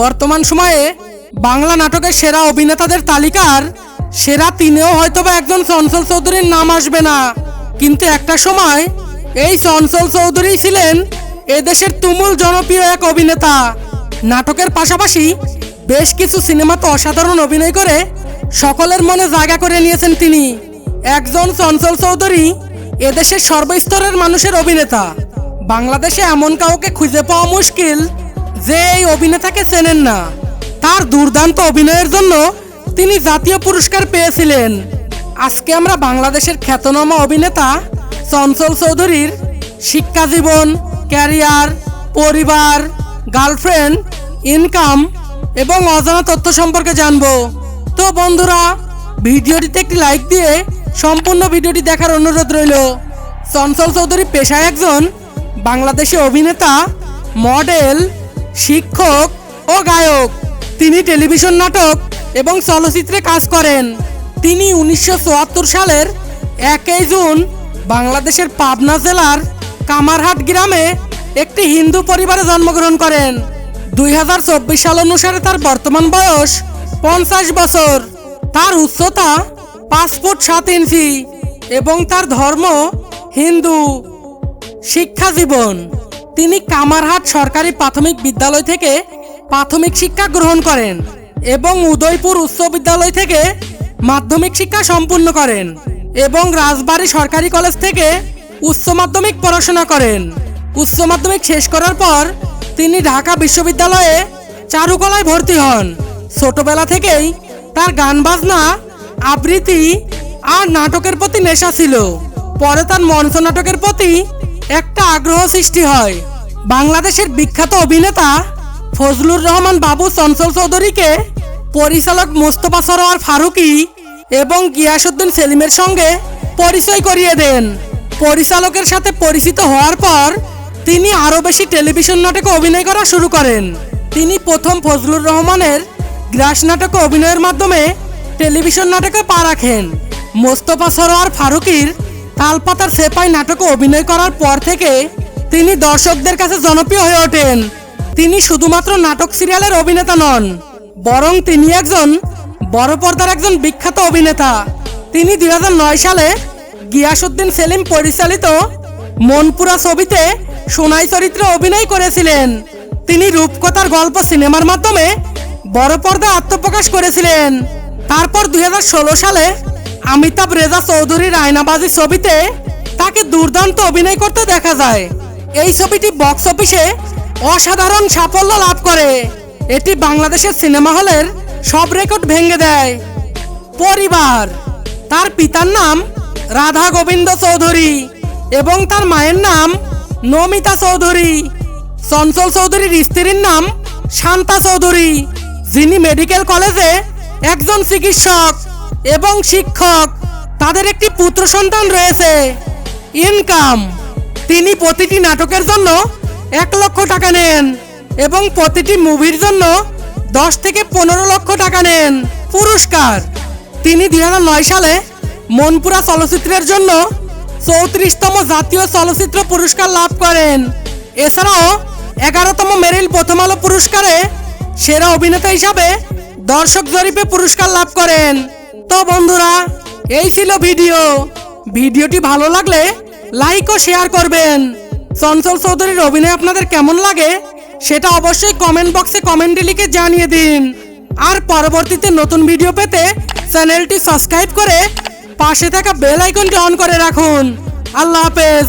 বর্তমান সময়ে বাংলা নাটকের সেরা অভিনেতাদের তালিকার সেরা তিনেও হয়তোবা একজন চঞ্চল চৌধুরীর নাম আসবে না। কিন্তু একটা সময় এই চঞ্চল চৌধুরী ছিলেন এদেশের তুমুল জনপ্রিয় এক অভিনেতা। নাটকের পাশাপাশি বেশ কিছু সিনেমাতে অসাধারণ অভিনয় করে সকলের মনে জায়গা করে নিয়েছেন তিনি। একজন চঞ্চল চৌধুরী এদেশের সর্বস্তরের মানুষের অভিনেতা। বাংলাদেশে এমন কাউকে খুঁজে পাওয়া মুশকিল যে এই অভিনেতাকে চেনেন না, তার দুর্দান্ত অভিনয়ের জন্য তিনি জাতীয় পুরস্কার পেয়েছিলেন। আজকে আমরা বাংলাদেশের খ্যাতনামা অভিনেতা চঞ্চল চৌধুরীর শিক্ষা জীবন, ক্যারিয়ার, পরিবার, গার্লফ্রেন্ড, ইনকাম এবং অজানা তথ্য সম্পর্কে জানব। তো বন্ধুরা, ভিডিওটিতে একটি লাইক দিয়ে সম্পূর্ণ ভিডিওটি দেখার অনুরোধ রইল। চঞ্চল চৌধুরী পেশায় একজন বাংলাদেশি অভিনেতা, মডেল শিক্ষক ও গায়ক। তিনি টেলিভিশন নাটক এবং চলচ্চিত্রে কাজ করেন। তিনি উনিশশো চুয়াত্তর সালের একই জুন বাংলাদেশের পাবনা জেলার কামারহাট গ্রামে একটি হিন্দু পরিবারে জন্মগ্রহণ করেন। দুই হাজার চব্বিশ সাল অনুসারে তার বর্তমান বয়স পঞ্চাশ বছর। তার উচ্চতা ফুট সাত ইঞ্চি এবং তার ধর্ম হিন্দু। শিক্ষা জীবন। তিনি কামারহাট সরকারি প্রাথমিক বিদ্যালয় থেকে প্রাথমিক শিক্ষা গ্রহণ করেন এবং উদয়পুর উচ্চ বিদ্যালয় থেকে মাধ্যমিক শিক্ষা সম্পূর্ণ করেন এবং রাজবাড়ী সরকারি কলেজ থেকে উচ্চ মাধ্যমিক পড়াশোনা করেন। উচ্চ মাধ্যমিক শেষ করার পর তিনি ঢাকা বিশ্ববিদ্যালয়ে চারুকলায় ভর্তি হন। ছোটবেলা থেকেই তার গান বাজনা, আবৃত্তি আর নাটকের প্রতি নেশা ছিল। পরে তার মঞ্চ নাটকের প্রতি একটা আগ্রহ সৃষ্টি হয়। বাংলাদেশের বিখ্যাত অভিনেতা ফজলুর রহমান বাবু চঞ্চল চৌধুরীকে পরিচালক মোস্তফা সরোয়ার ফারুকি এবং গিয়াসুদ্দিন সেলিমের সঙ্গে পরিচয় করিয়ে দেন। পরিচালকের সাথে পরিচিত হওয়ার পর তিনি আরও বেশি টেলিভিশন নাটকে অভিনয় করা শুরু করেন। তিনি প্রথম ফজলুর রহমানের গ্রাস নাটকে অভিনয়ের মাধ্যমে টেলিভিশন নাটকে পা রাখেন। মোস্তফা সরোয়ার ফারুকির তালপাতার সেপাই নাটকে অভিনয় করার পর থেকে তিনি দর্শকদের কাছে জনপ্রিয় হয়ে ওঠেন। তিনি শুধুমাত্র নাটক সিরিয়ালের অভিনেতা নন, বরং তিনি একজন বড় পর্দার একজন বিখ্যাত অভিনেতা। তিনি দু হাজার নয় সালে গিয়াসুদ্দিন সেলিম পরিচালিত মনপুরা ছবিতে সোনাই চরিত্রে অভিনয় করেছিলেন। তিনি রূপকথার গল্প সিনেমার মাধ্যমে বড় পর্দায় আত্মপ্রকাশ করেছিলেন। তারপর দুই হাজার ষোলো সালে অমিতাভ রেজা চৌধুরীর আয়নাবাজি ছবিতে তাকে দুর্দান্ত অভিনয় করতে দেখা যায়। এই ছবিটি বক্স অফিসে অসাধারণ সাফল্য লাভ করে। এটি বাংলাদেশের সিনেমা হলের সব রেকর্ড ভেঙে দেয়। পরিবার, তার পিতার নাম রাধা গোবিন্দ চৌধুরী এবং তার মায়ের নাম নমিতা চৌধুরী। চঞ্চল চৌধুরীর স্ত্রীর নাম শান্তা চৌধুরী, যিনি মেডিকেল কলেজে একজন চিকিৎসক। এবং শিক্ষক, তাদের একটি পুত্র সন্তান রয়েছে। ইনকাম তিনি প্রতিটি নাটকের জন্য এক লক্ষ টাকা নেন এবং প্রতিটি মুভির জন্য দশ থেকে পনেরো লক্ষ টাকা নেন। পুরস্কার, তিনি দু হাজার নয় সালে মনপুরা চলচ্চিত্রের জন্য চৌত্রিশতম জাতীয় চলচ্চিত্র পুরস্কার লাভ করেন। এছাড়াও এগারোতম মেরিল প্রথম আলো পুরস্কারে সেরা অভিনেতা হিসাবে দর্শক জরিপে পুরস্কার লাভ করেন। তো বন্ধুরা, এই ছিল ভিডিও। ভিডিওটি ভালো লাগলে লাইক ও শেয়ার করবেন। চঞ্চল চৌধুরীর অভিনয় আপনাদের কেমন লাগে সেটা অবশ্যই কমেন্ট বক্সে কমেন্টে লিখে জানিয়ে দিন। আর পরবর্তীতে নতুন ভিডিও পেতে চ্যানেলটি সাবস্ক্রাইব করে পাশে থাকা বেল আইকনটি অন করে রাখুন। আল্লাহ হাফেজ।